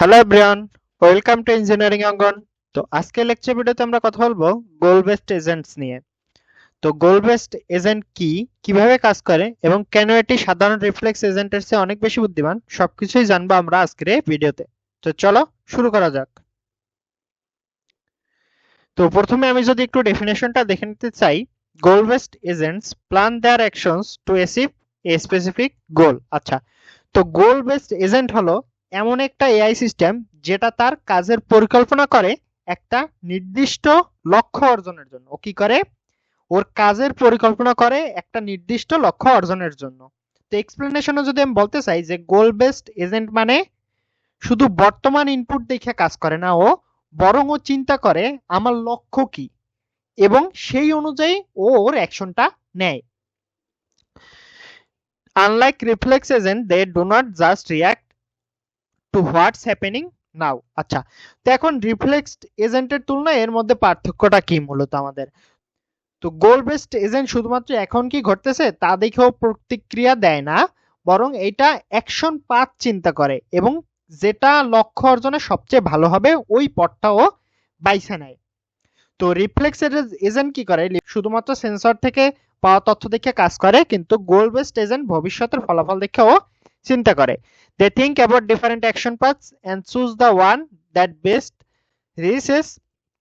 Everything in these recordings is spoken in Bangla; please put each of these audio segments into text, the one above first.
Hello everyone welcome to engineering Angan তো আজকের লেকচার ভিডিওতে আমরা কথা বলব গোল বেসড এজেন্টস নিয়ে। তো গোল বেসড এজেন্ট কি, কীভাবে কাজ করে এবং কেন এটি সাধারণ রিফ্লেক্স এজেন্টের চেয়ে অনেক বেশি বুদ্ধিমান, সবকিছুই জানব আমরা আজকের এই ভিডিওতে। তো চলো শুরু করা যাক। তো প্রথমে আমি যদি একটু ডেফিনেশনটা দেখে নিতে চাই goal based agents plan their actions to achieve a specific goal আচ্ছা তো গোল বেসড এজেন্ট হলো এমন একটা এআই সিস্টেম যেটা তার কাজের পরিকল্পনা করে একটা নির্দিষ্ট লক্ষ্য অর্জনের জন্য। ও কি করে? ওর কাজের পরিকল্পনা করে একটা নির্দিষ্ট লক্ষ্য অর্জনের জন্য। তো এক্সপ্লেনেশনে যদি আমি বলতে চাই যে গোল বেসড এজেন্ট মানে শুধু বর্তমান ইনপুট দেখে কাজ করে না ও, বরং ও চিন্তা করে আমার লক্ষ্য কি এবং সেই অনুযায়ী ও ওর অ্যাকশনটা নেয়। Unlike reflex agent they do not just react to what's happening now আচ্ছা তো এখন রিফ্লেক্স এজেন্টের তুলনায় এর মধ্যে পার্থক্যটা কি মূলত আমাদের? তো গোল বেসড এজেন্ট শুধুমাত্র এখন কি ঘটতেছে? তা দেখেও প্রতিক্রিয়া দেয় না, বরং এটা অ্যাকশন পাথ চিন্তা করে এবং যেটা লক্ষ্য অর্জনে সবচেয়ে ভালো হবে ওই পথটাও বাইছে নেয়। তো রিফ্লেক্স এজেন্ট কি করে? শুধুমাত্র সেন্সর থেকে পাওয়া তথ্য দেখে কাজ করে, কিন্তু গোল বেসড এজেন্ট ভবিষ্যতের ফলাফল দেখেও চিন্তা করে। They think about different action paths and choose the one that best reaches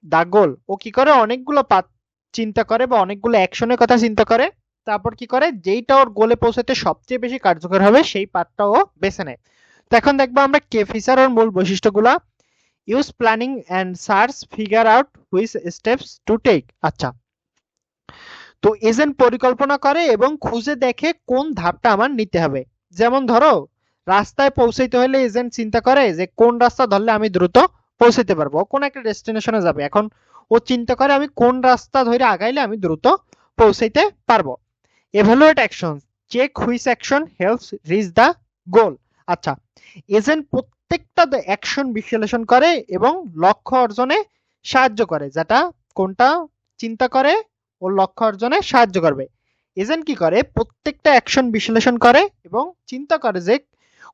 the goal ও কি করে? অনেকগুলো পাথ চিন্তা করে বা অনেকগুলো অ্যাকশনের কথা চিন্তা করে। তারপর কি করে? যেইটা ওর গোলে পৌঁছাতে সবচেয়ে বেশি কার্যকর হবে, সেই পাথটা বেছে নেয়। তো এখন দেখব আমরা কে ফিচার ওর মূল বৈশিষ্ট্যগুলা। Use planning and search figure out which steps to take আচ্ছা। তো এজেন্ট পরিকল্পনা করে এবং খুঁজে দেখে কোন ধাপটা আমার নিতে হবে। যেমন ধরো রাস্তায় পৌঁছাইতে হলে এজেন্ট চিন্তা করে যে কোন রাস্তা ধরলে আমি দ্রুত পৌঁছাইতে পারব। কোন একটা ডেস্টিনেশনে যাবে। এখন ও চিন্তা করে আমি কোন রাস্তা ধরে আগাইলে আমি দ্রুত পৌঁছাইতে পারব। Evaluate action check which action helps reach the goal আচ্ছা এজেন্ট প্রত্যেকটা অ্যাকশন বিশ্লেষণ করে এবং লক্ষ্য অর্জনে সাহায্য করে, যেটা কোনটা চিন্তা করে ও লক্ষ্য অর্জনে সাহায্য করবে। এজেন্ট কি করে? প্রত্যেকটা অ্যাকশন বিশ্লেষণ করে এবং চিন্তা করে যে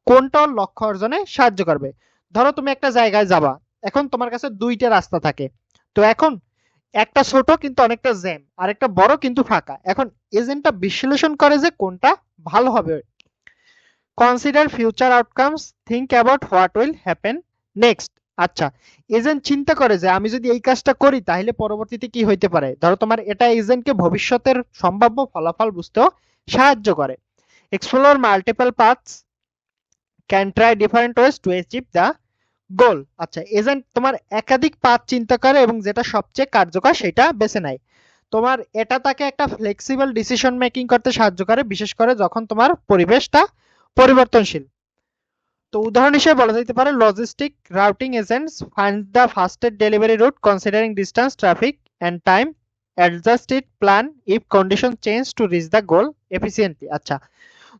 কোনটা লক্ষ্য অর্জনে সাহায্য করবে? ধরো তুমি একটা জায়গায় যাবা, এখন তোমার কাছে দুইটা রাস্তা থাকে। তো এখন একটা ছোট কিন্তু অনেকটা জ্যাম, আর একটা বড় কিন্তু ফাঁকা। এখন এজেন্টটা বিশ্লেষণ করে যে কোনটা ভালো হবে। Consider future outcomes think about what will happen next আচ্ছা এজেন্ট চিন্তা করে যে আমি যদি এই কাজটা করি, তাহলে পরবর্তীতে কি হইতে পারে? ধরো তোমার এটা এজেন্টকে ভবিষ্যতের সম্ভাব্য ফলাফল বুঝতেও সাহায্য করে। Explore multiple paths can try different ways to achieve the goal আচ্ছা এজেন্ট তোমার একাধিক পাথ চিন্তা করে এবং যেটা সবচেয়ে কার্যকর সেটা বেছে নেয়। তোমার এটা তাকে একটা ফ্লেক্সিবল ডিসিশন মেকিং করতে সাহায্য করে, বিশেষ করে যখন তোমার পরিবেশটা পরিবর্তনশীল। তো উদাহরণ হিসেবে বলা যেতে পারে logistic routing agents find the fastest delivery route considering distance traffic and time adjust it plan if condition change to reach the goal efficiently আচ্ছা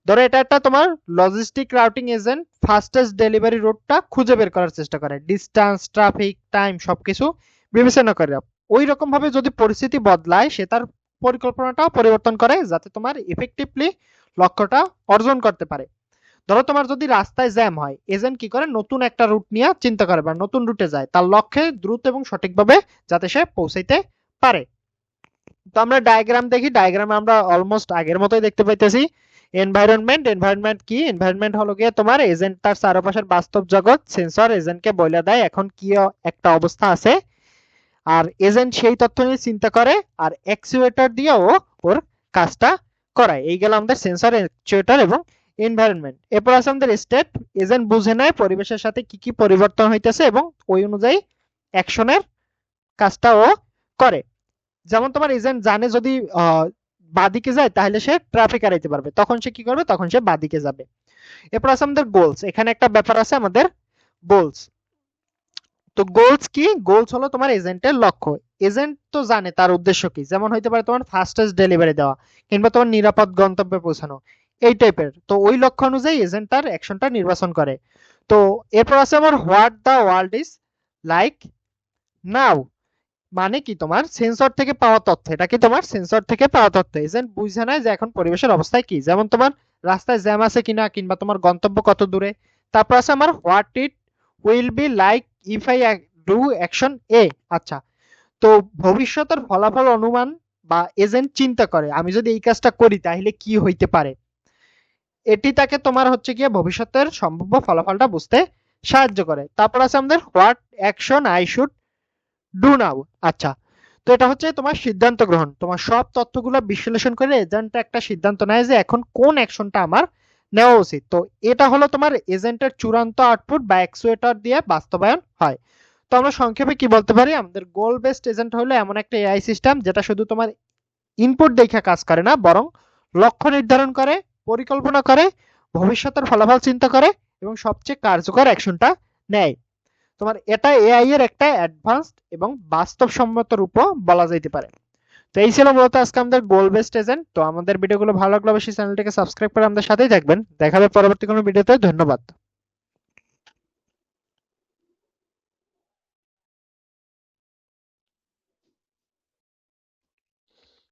ধরো এটা একটা তোমার logistic routing agent fastest delivery রুটটা খুঁজে বের করার চেষ্টা করে। ডিস্টেন্স ট্রাফিক টাইম সবকিছু বিবেচনা করে। ওই রকম ভাবে যদি পরিস্থিতি বদলায়, সে তার পরিকল্পনাটাও পরিবর্তন করে, যাতে তোমার ইফেক্টিভলি লক্ষ্যটা অর্জন করতে পারে। ধরো তোমার যদি রাস্তায় জ্যাম হয় এজেন্ট কি করে? নতুন একটা রুট নিয়ে চিন্তা করে বা নতুন রুটে যায়। তার লক্ষ্যে দ্রুত এবং সঠিকভাবে যাতে সে পৌঁছাইতে পারে। তো আমরা ডায়াগ্রাম দেখি। ডায়াগ্রামে আমরা অলমোস্ট আগের মতোই দেখতে পাইতেছি। এনভায়রনমেন্ট এনভায়রনমেন্ট কি? এনভায়রনমেন্ট হলো গিয়ে তোমার এজেন্ট তার চারপাশের বাস্তব জগৎ সেন্সর এজেন্টকে বলে দেয়। এখন কি একটা অবস্থা আছে। আর এজেন্ট সেই তথ্য নিয়ে চিন্তা করে আর অ্যাকচুয়েটর দিয়ে ও ওর কাজটা করায়। এই গেল আমাদের সেন্সর অ্যাকচুয়েটর এবং এনভায়রনমেন্ট এরপর আছে আমাদের স্টেট এজেন্ট বুঝে নেয় পরিবেশের সাথে কি কি পরিবর্তন হইতেছে এবং ওই অনুযায়ী অ্যাকশনের কাজটা ও করে। যেমন তোমার এজেন্ট জানে যদি বাদিকে যায়, তাহলে সে ট্রাফিক এড়াইতে পারবে। তখন সে কি করবে? তখন সে বাদিকে যাবে। এরপর আছে আমাদের গোলস এখানে একটা ব্যাপার আছে আমাদের গোলস তো গোলস কি? গোলস হলো তোমার এজেন্টের লক্ষ্য। এজেন্ট তো জানে, তার উদ্দেশ্য কি? যেমন হইতে পারে তোমার ফাস্টেস্ট ডেলিভারি দেওয়া, কিংবা তোমার নিরাপদ গন্তব্যে পৌঁছানো। এই টাইপের তো ওই লক্ষ্য অনুযায়ী এজেন্ট তার অ্যাকশনটা নির্বাচন করে। তো এরপর আছে আমার what the world is like now মানে কি তোমার? সেন্সর থেকে পাওয়া তথ্য। এটা কি তোমার? সেন্সর থেকে পাওয়া তথ্য। এজেন্ট বুঝে নেয় যে এখন পরিবেশের অবস্থায় কি। যেমন তোমার রাস্তায় জ্যাম আছে কিনা, কিংবা তোমার গন্তব্য কত দূরে। তারপর আছে আমার what it will be like if I do action A আচ্ছা তো ভবিষ্যতের ফলাফল অনুমান বা এজেন্ট চিন্তা করে। আমি যদি এই কাজটা করি, তাহলে কি হইতে পারে? এটি তাকে তোমার হচ্ছে গিয়ে ভবিষ্যতের সম্ভাব্য ফলাফলটা বুঝতে সাহায্য করে। তারপর আছে আমাদের what action I should do now আচ্ছা। তো এটা হচ্ছে তোমার সিদ্ধান্ত গ্রহণ। তোমার সব তথ্যগুলো বিশ্লেষণ করে এজেন্টটা একটা সিদ্ধান্ত নেয় যে এখন কোন অ্যাকশনটা আমার নেওয়া উচিত। তো এটা হলো তোমার এজেন্টের চূড়ান্ত আউটপুট বা অ্যাকচুয়েটর দিয়ে বাস্তবায়ন হয়। তো আমরা সংক্ষেপে কি বলতে পারি? আমাদের গোল বেসড এজেন্ট হলো এমন একটা এআই সিস্টেম যেটা শুধু তোমার ইনপুট দেখে কাজ করে না, বরং লক্ষ্য নির্ধারণ করে, পরিকল্পনা করে, ভবিষ্যতের ফলাফল চিন্তা করে এবং সবচেয়ে কার্যকর অ্যাকশনটা নেয়। তোমার এটা এআই এর একটা অ্যাডভান্স এবং বাস্তবসম্মত রূপও বলা যাইতে পারে। তো এই ছিল মূলত আজকে আমাদের গোল বেস্ট এজেন্ট তো আমাদের ভিডিওগুলো ভালো লাগলে অবশ্যই চ্যানেলটিকে সাবস্ক্রাইব করে আমাদের সাথেই থাকবেন। দেখা হবে পরবর্তী কোনো ভিডিওতে ধন্যবাদ।